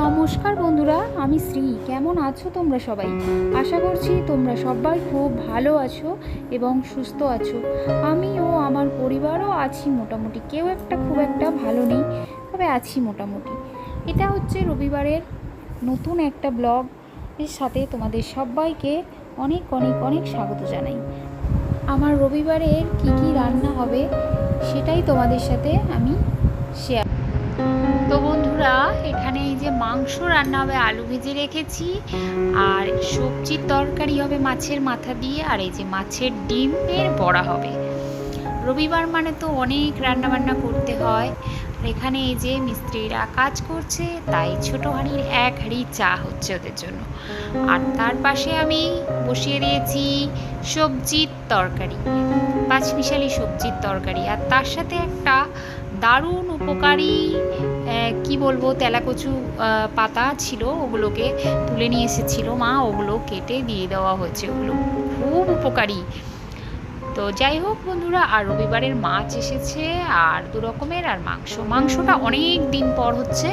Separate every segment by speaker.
Speaker 1: নমস্কার বন্ধুরা, আমি শ্রী। কেমন আছো তোমরা সবাই? আশা করছি তোমরা সবাই খুব ভালো আছো এবং সুস্থ আছো। আমি ও আমার পরিবারও আছি মোটামুটি। কেউ একটা খুব একটা ভালো নেই, তবে আছি মোটামুটি। এটা হচ্ছে রবিবারের নতুন একটা ব্লগ। এর সাথে তোমাদের সবাইকে অনেক অনেক অনেক স্বাগত জানাই। আমার রবিবারের কি কি রান্না হবে, সেটাই তোমাদের সাথে আমি শেয়ার তো বন্ধুরা, এখানে এই যে মাংস রান্না হবে, আলু ভেজে রেখেছি। আর সবজির তরকারি হবে মাছের মাথা দিয়ে, আর এই যে মাছের ডিমের বড়া হবে। রবিবার মানে তো অনেক রান্না বান্না করতে হয়। আর এখানে এই যে মিস্ত্রিরা কাজ করছে, তাই ছোট হাঁড়ির এক হাঁড়ি চা হচ্ছে ওদের জন্য। আর তার পাশে আমি বসিয়ে দিয়েছি সবজির তরকারি, পাঁচমিশালি সবজির তরকারি। আর তার সাথে একটা দারুণ উপকারী কি বলব, তেলাকচু পাতা ছিল, ওগুলোকে তুলে নিয়ে এসেছিল মা, ওগুলো কেটে দিয়ে দেওয়া হয়েছে, ওগুলো খুব উপকারী। তো যাই হোক বন্ধুরা, আর রবিবারের মাছ এসেছে, আর দু রকমের, আর মাংস। মাংসটা অনেক দিন পর হচ্ছে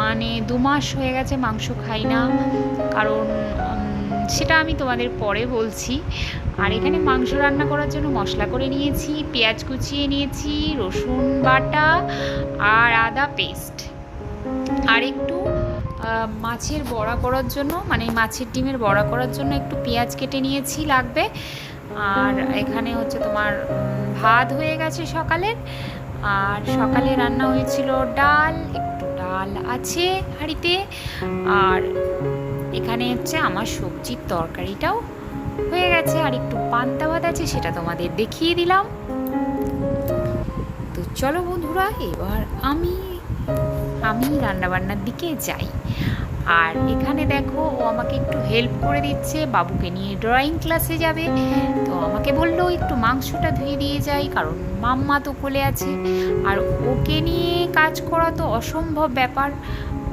Speaker 1: মানে দু মাস হয়ে গেছে মাংস খাই না, কারণ সেটা আমি তোমাদের পরে বলছি। আর এখানে মাংস রান্না করার জন্য মশলা করে নিয়েছি, পেঁয়াজ কুচিয়ে নিয়েছি, রসুন বাটা, আর আদা পেস্ট। আর একটু মাছের বড়া করার জন্য মানে মাছের ডিমের বড়া করার জন্য একটু পেঁয়াজ কেটে নিয়েছি লাগবে। আর এখানে হচ্ছে তোমার ভাত হয়ে গেছে সকালের। আর সকালে রান্না হয়েছিল ডাল, একটু ডাল আছে হাঁড়িতে। আর এখানে হচ্ছে আমার সবজির তরকারিটাও হয়ে গেছে, আর একটু পান্তা ভাত আছে সেটা তোমাদের দেখিয়ে দিলাম। তো চলো বন্ধুরা, এবার আমি আমি রান্নাবান্নার দিকে যাই। আর এখানে দেখো, ও আমাকে একটু হেল্প করে দিচ্ছে, বাবুকে নিয়ে ড্রয়িং ক্লাসে যাবে। তো আমাকে বলল, একটু মাংসটা ধুয়ে দিয়ে যাই, কারণ মাম্মা তো কোলে আছে। আর ওকে নিয়ে কাজ করা তো অসম্ভব ব্যাপার।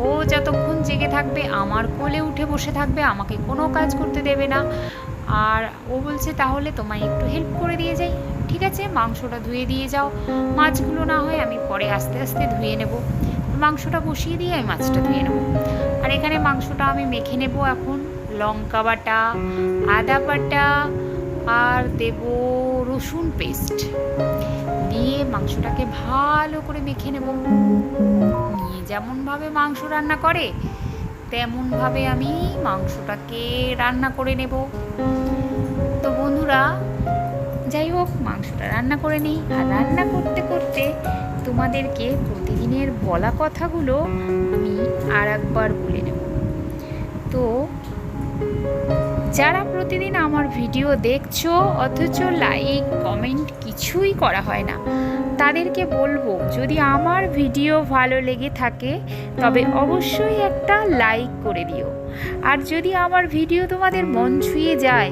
Speaker 1: ও যতক্ষণ জেগে থাকবে, আমার কোলে উঠে বসে থাকবে, আমাকে কোনো কাজ করতে দেবে না। আর ও বলছে, তাহলে তোমায় একটু হেল্প করে দিয়ে যাই। ঠিক আছে, মাংসটা ধুয়ে দিয়ে যাও। মাছগুলো না হয় আমি পরে আস্তে আস্তে ধুয়ে নেব। মাংসটা বসিয়ে দিয়ে আমি মাছটা ধুয়ে নেব। আর এখানে মাংসটা আমি মেখে নেব এখন। লঙ্কা বাটা, আদা বাটা আর দেব রসুন পেস্ট। দিয়ে মাংসটাকে ভালো করে মেখে নেব। নিয়ে যেমনভাবে মাংস রান্না করে, তেমনভাবে আমি মাংসটাকে রান্না করে নেব। তো বন্ধুরা, যাই হোক, মাংসটা রান্না করে নিই, আর রান্না করতে তোমাদেরকে প্রতিদিনের বলা কথাগুলো আমি আর একবার বলে নেব। তো, যারা প্রতিদিন আমার ভিডিও দেখছ, অথচ লাইক, কমেন্ট কিছুই করা হয় না, তাদেরকে বলব, যদি আমার ভিডিও ভালো লেগে থাকে, তবে অবশ্যই একটা লাইক করে দিও। আর যদি আমার ভিডিও তোমাদের মন ছুঁয়ে যায়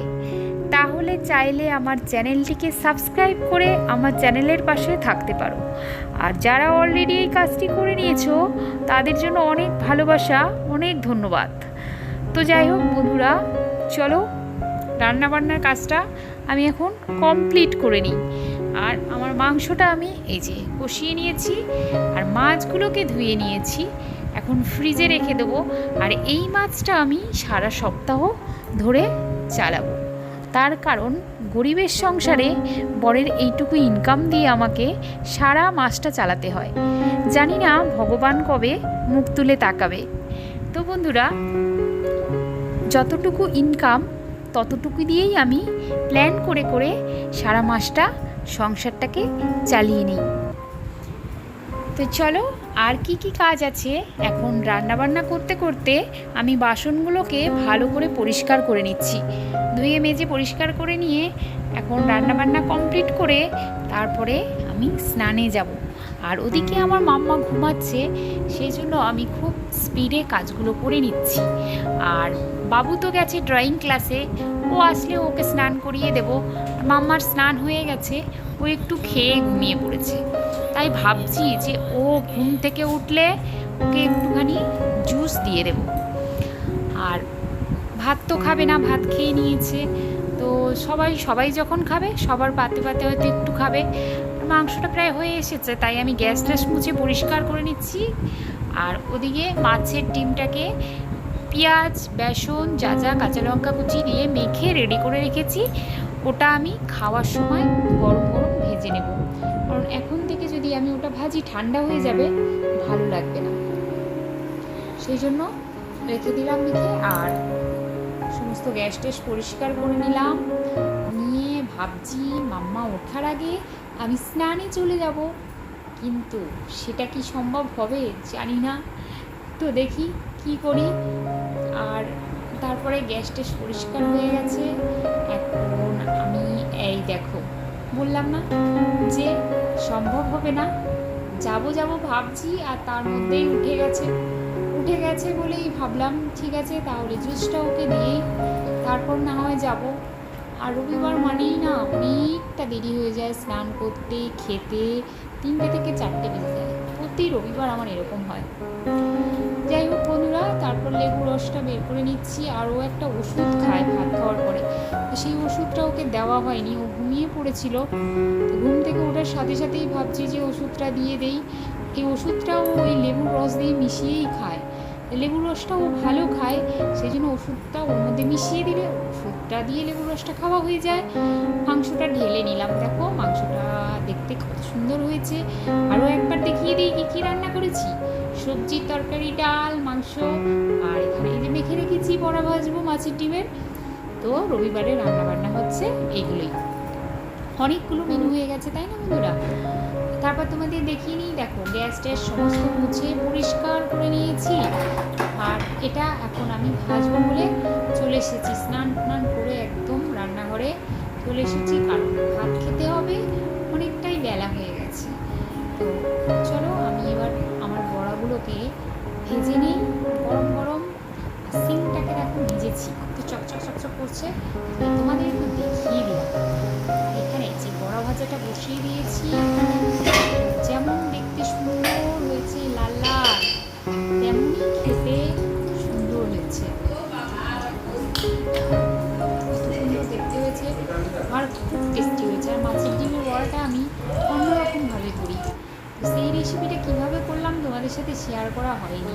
Speaker 1: তাহলে চাইলে আমার চ্যানেলটিকে সাবস্ক্রাইব করে আমার চ্যানেলের পাশে থাকতে পারো। আর যারা অলরেডি এই কাজটি করে নিয়েছো, তাদের জন্য অনেক ভালোবাসা, অনেক ধন্যবাদ। তো যাই হোক বন্ধুরা, চলো রান্নাবান্নার কাজটা আমি এখন কমপ্লিট করে নিই। আর আমার মাংসটা আমি এই যে কষিয়ে নিয়েছি, আর মাছগুলোকে ধুয়ে নিয়েছি, এখন ফ্রিজে রেখে দেবো। আর এই মাছটা আমি সারা সপ্তাহ ধরে চালাবো। তার কারণ গরিবের সংসারে বরের এইটুকু ইনকাম দিয়ে আমাকে সারা মাসটা চালাতে হয়। জানি না ভগবান কবে মুখ তুলে তাকাবে। তো বন্ধুরা, যতটুকু ইনকাম ততটুকু দিয়েই আমি প্ল্যান করে করে সারা মাসটা সংসারটাকে চালিয়ে নিই। তো চলো আর কি কি কাজ আছে? এখন রান্নাবান্না করতে করতে আমি বাসনগুলোকে ভালো করে পরিষ্কার করে নিচ্ছি। ধুয়ে মেজে পরিষ্কার করে নিয়ে এখন রান্নাবান্না কমপ্লিট করে তারপরে আমি স্নানে যাব। আর ওদিকে আমার মাম্মা ঘুমাচ্ছে, সেই জন্য আমি খুব স্পিডে কাজগুলো করে নিচ্ছি। আর বাবু তো গেছে ড্রয়িং ক্লাসে, ও আসলে ওকে স্নান করিয়ে দেব। মাম্মার স্নান হয়ে গেছে, ও একটু খেয়ে ঘুমিয়ে পড়েছে। তাই ভাবছি যে ও ঘুম থেকে উঠলে ওকে একটুখানি জুস দিয়ে দেব। আর ভাত তো খাবে না, ভাত খেয়ে নিয়েছে। তো সবাই সবাই যখন খাবে, সবার পাতে পাতে হয়তো একটু খাবে। মাংসটা প্রায় হয়ে এসেছে, তাই আমি গ্যাস ট্যাস মুছে পরিষ্কার করে নিচ্ছি। আর ওদিকে মাছের ডিমটাকে পেঁয়াজ, বেসন, যা যা কাঁচা লঙ্কা কুচি দিয়ে মেখে রেডি করে রেখেছি। ওটা আমি খাওয়ার সময় গরম গরম ভেজে নেব। কারণ এখন থেকে যদি আমি ওটা ভাজি, ঠান্ডা হয়ে যাবে, ভালো লাগবে না। সেই জন্য রেখে দিলাম মেখে আর সমস্ত গ্যাস ট্যাস পরিষ্কার করে নিলাম। নিয়ে ভাবছি মাম্মা ওঠার আগে আমি স্নানে চলে যাব। কিন্তু সেটা কি সম্ভব হবে জানি না। তো দেখি কি করি। আর তারপরে গ্যাস পরিষ্কার হয়ে গেছে। এখন আমি এই দেখো, বললাম না যে সম্ভব হবে না। যাব যাব ভাবছি আর তার মধ্যেই উঠে গেছে। উঠে গেছে বলেই ভাবলাম, ঠিক আছে, তাহলে জুসটা ওকে দিয়েই তারপর না হয় যাব। আর রবিবার মানেই না অনেকটা দেরি হয়ে যায় স্নান করতে, খেতে। তিনটে থেকে চারটে বেজে যায়। প্রতি রবিবার আমার এরকম হয়। যাই হোক তারপর লেবু রসটা বের করে নিচ্ছি, আর ও একটা ওষুধ খায় ভাত খাওয়ার পরে। তো সেই ওষুধটা ওকে দেওয়া হয়নি, ও ঘুমিয়ে পড়েছিল। ঘুম থেকে ওঠার সাথে সাথেই ভাবছি যে ওষুধটা দিয়ে দেই। এই ওষুধটাও ওই লেবুর রস দিয়ে মিশিয়েই খায়। লেবুর রসটা ও ভালো খায় সেই জন্য ওষুধটা ওর মধ্যে মিশিয়ে দিলে ওষুধটা দিয়ে লেবুর রসটা খাওয়া হয়ে যায়। মাংসটা ঢেলে নিলাম। দেখো মাংসটা দেখতে কত সুন্দর হয়েছে। আরও একবার দেখিয়ে দিই কী কী রান্না করেছি। সবজি, তরকারি, ডাল, মাংস, আর এখানে এই যে মেখে রেখেছি বড়া ভাজবো মাছের ডিমের। তো রবিবারে রান্না বান্না হচ্ছে এইগুলোই। অনেকগুলো মেনু হয়ে গেছে, তাই না বন্ধুরা? তারপর তোমাদের দেখিয়ে নিই, দেখো, গ্যাস ট্যাস সমস্ত মুছে পরিষ্কার করে নিয়েছি। আর এটা এখন আমি ভাজবো বলে চলে এসেছি। স্নান টান করে একদম রান্নাঘরে চলে এসেছি, কারণ ভাত খেতে হবে, অনেকটাই বেলা হয়ে গেছে। তো সেই রেসিপিটা কীভাবে করলাম তোমাদের সাথে শেয়ার করা হয়নি।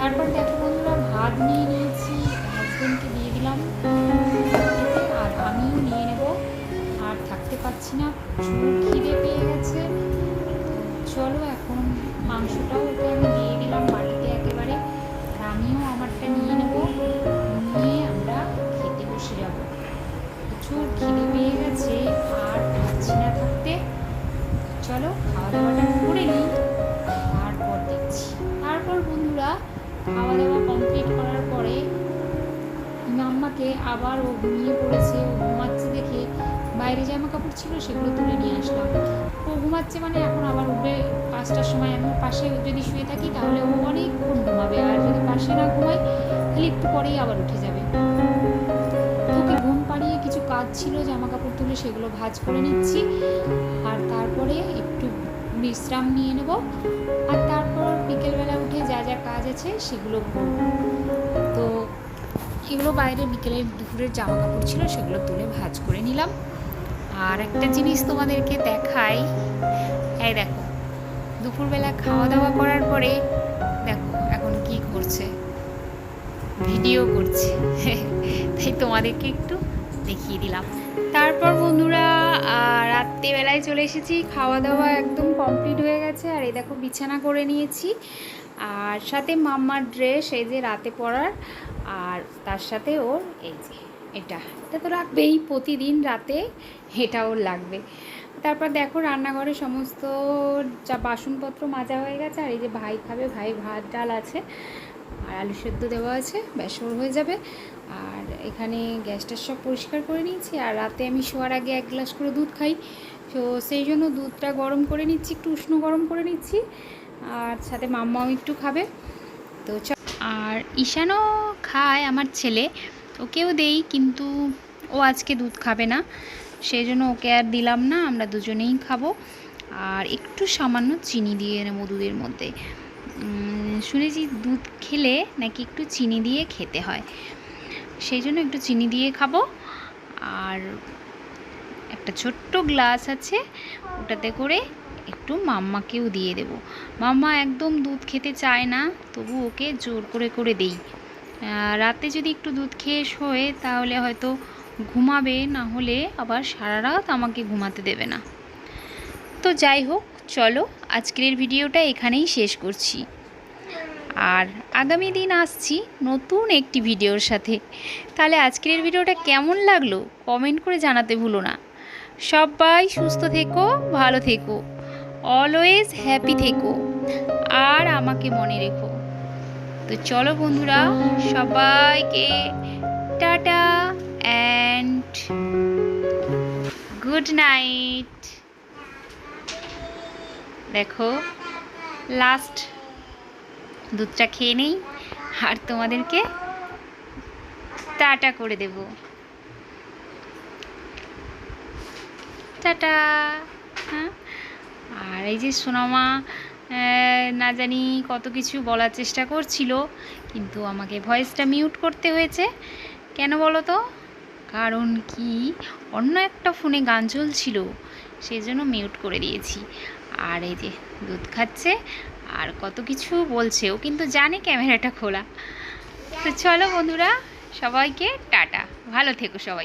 Speaker 1: তারপর দেখো বন্ধুরা, ভাত নিয়ে নিয়েছি হাজব্যান্ডকে দিয়ে দিলাম। আর আমিও নিয়ে নেব। আর থাকতে পারছি না খিদে পেয়ে গেছে। চলো এখন মাংসটাও মাম্মাকে আবার ও ঘুমিয়ে পড়েছে, ও ঘুমাচ্ছে দেখে বাইরে জামা কাপড় ছিল সেগুলো তুলে নিয়ে আসলাম। ও ঘুমাচ্ছে মানে এখন আবার উঠবে পাঁচটার সময়। আমি পাশে যদি শুয়ে থাকি তাহলে ও অনেকক্ষণ ঘুমাবে। আর যদি পাশে না ঘুমায়, তাহলে একটু পরেই আবার উঠে যাবে। ওকে ঘুম পাড়িয়ে কিছু কাজ ছিল, জামা কাপড় তুলে সেগুলো ভাজ করে নিচ্ছি। আর তারপরে একটু বিশ্রাম নিয়ে নেব। আর তারপর বিকেলবেলা উঠে যা যা কাজ আছে সেগুলো করব। তো এগুলো বাইরে বিকেলে দুপুরের জামা কাপড় ছিল, সেগুলো তুলে ভাঁজ করে নিলাম। আর একটা জিনিস তোমাদেরকে দেখাই, এই দেখো, দুপুরবেলা খাওয়া দাওয়া করার পরে, দেখো, এখন কি করছে? ভিডিও করছে। তাই তোমাদেরকে একটু দেখিয়ে দিলাম। তারপর বন্ধুরা রাত্রিবেলায় চলে এসেছি খাওয়া দাওয়া একদম কমপ্লিট হয়ে গেছে। আর এই দেখো, বিছানা করে নিয়েছি। আর সাথে মাম্মার ড্রেস, এই যে রাতে পরার আর তার সাথে ওর এই যে, এটা এটা তো রাখবেই প্রতিদিন রাতে এটা ওর লাগবে। তারপর দেখো রান্নাঘরে সমস্ত যা বাসনপত্র মাজা হয়ে গেছে, আর এই যে ভাই খাবে, ভাই ভাত, ডাল আছে, আর আলু সেদ্ধ দেওয়া আছে, ব্যাস ওর হয়ে যাবে। আর এখানে গ্যাসটা সব পরিষ্কার করে নিয়েছি, আর রাতে আমি শোয়ার আগে এক গ্লাস করে দুধ খাই। তো সেই জন্য দুধটা গরম করে নিচ্ছি, একটু উষ্ণ গরম করে নিচ্ছি, আর সাথে মাম্মাও একটু খাবে। তো আর ঈশানও খায় আমার ছেলে। ওকেও দেই, কিন্তু ও আজকে দুধ খাবে না। সেই জন্য ওকে আর দিলাম না, আমরা দুজনেই খাব। আর একটু সামান্য চিনি দিয়ে নেব দুধের মধ্যে। শুনেছি দুধ খেলে নাকি একটু চিনি দিয়ে খেতে হয়। সেই জন্য একটু চিনি দিয়ে খাব। আর একটা ছোট্ট গ্লাস আছে, ওটাতে করে একটু মাম্মাকেও দিয়ে দেব। মাম্মা একদম দুধ খেতে চায় না, তবু ওকে জোর করে করে দেই। রাতে যদি একটু দুধ খেয়ে শোয়, তাহলে হয়তো ঘুমাবে, না হলে আবার সারা রাত আমাকে ঘুমাতে দেবে না। তো যাই হোক, চলো আজকের ভিডিওটা এখানেই শেষ করছি। আর আগামী দিন আসছি নতুন একটি ভিডিওর সাথে। তাহলে আজকের ভিডিওটা কেমন লাগল? কমেন্ট করে জানাতে ভুলো না। সবাই সুস্থ থেকো, ভালো থেকো। অলওয়েজ হ্যাপি থেকো। আর আমাকে মনে রেখো। তো চলো বন্ধুরা, সবাইকে টাটা অ্যান্ড গুড নাইট দেখো লাস্ট দুধটা খেয়ে নেই, আর তোমাদেরকে টাটা করে দেব। টাটা হ্যাঁ? আর এই যে সোনামা না জানি কত কিছু বলার চেষ্টা করছিল, কিন্তু আমাকে ভয়েসটা মিউট করতে হয়েছে। কেন বলো তো? কারণ কি? অন্য একটা ফোনে গান চলছিল সেই জন্য মিউট করে দিয়েছি। আর এই যে দুধ খাচ্ছে, আর কত কিছু বলছে, ও কিন্তু জানে ক্যামেরাটা খোলা। তো চলো বন্ধুরা, সবাইকে টাটা। ভালো থেকো সবাই।